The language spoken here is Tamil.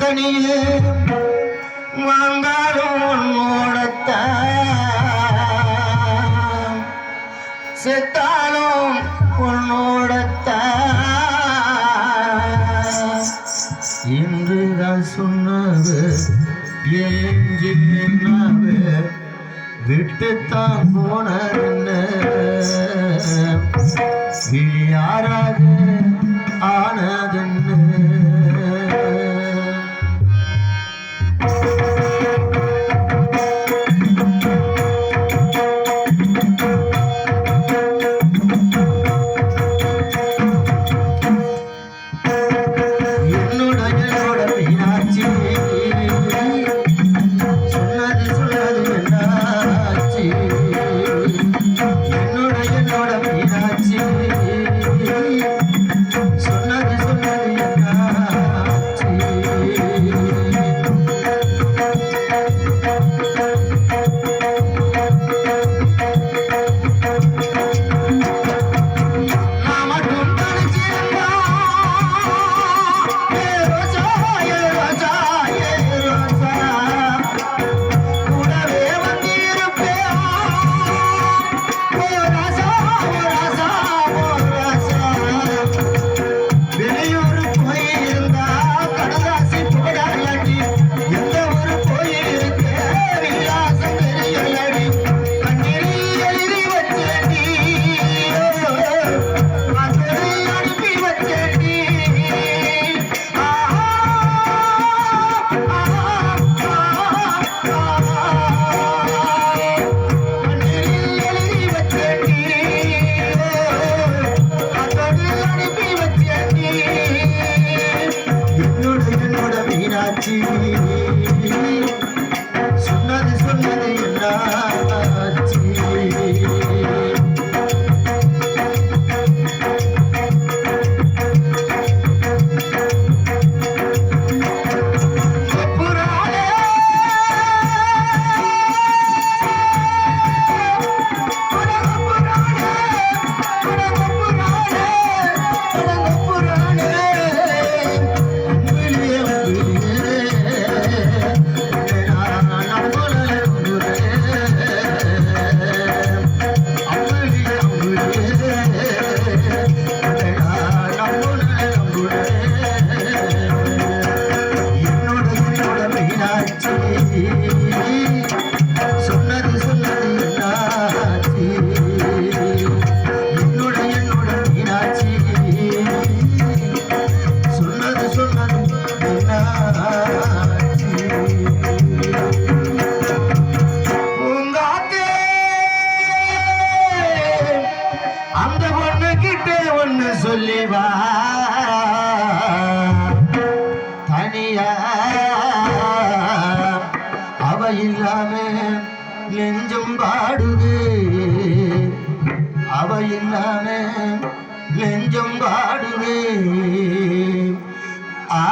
மணியே வாங்காலும் உன்னோடத்தான் செத்தாலும் உன்னோடத்தான் இன்று நான் சொன்னது எங்கே விட்டுத்தான் போன என்ன? Thank you. சொல்லி வா தனியா. அவ இல்லாம நெஞ்சும் பாடுது. அவ இல்லாம நெஞ்சும் பாடுவே ஆ.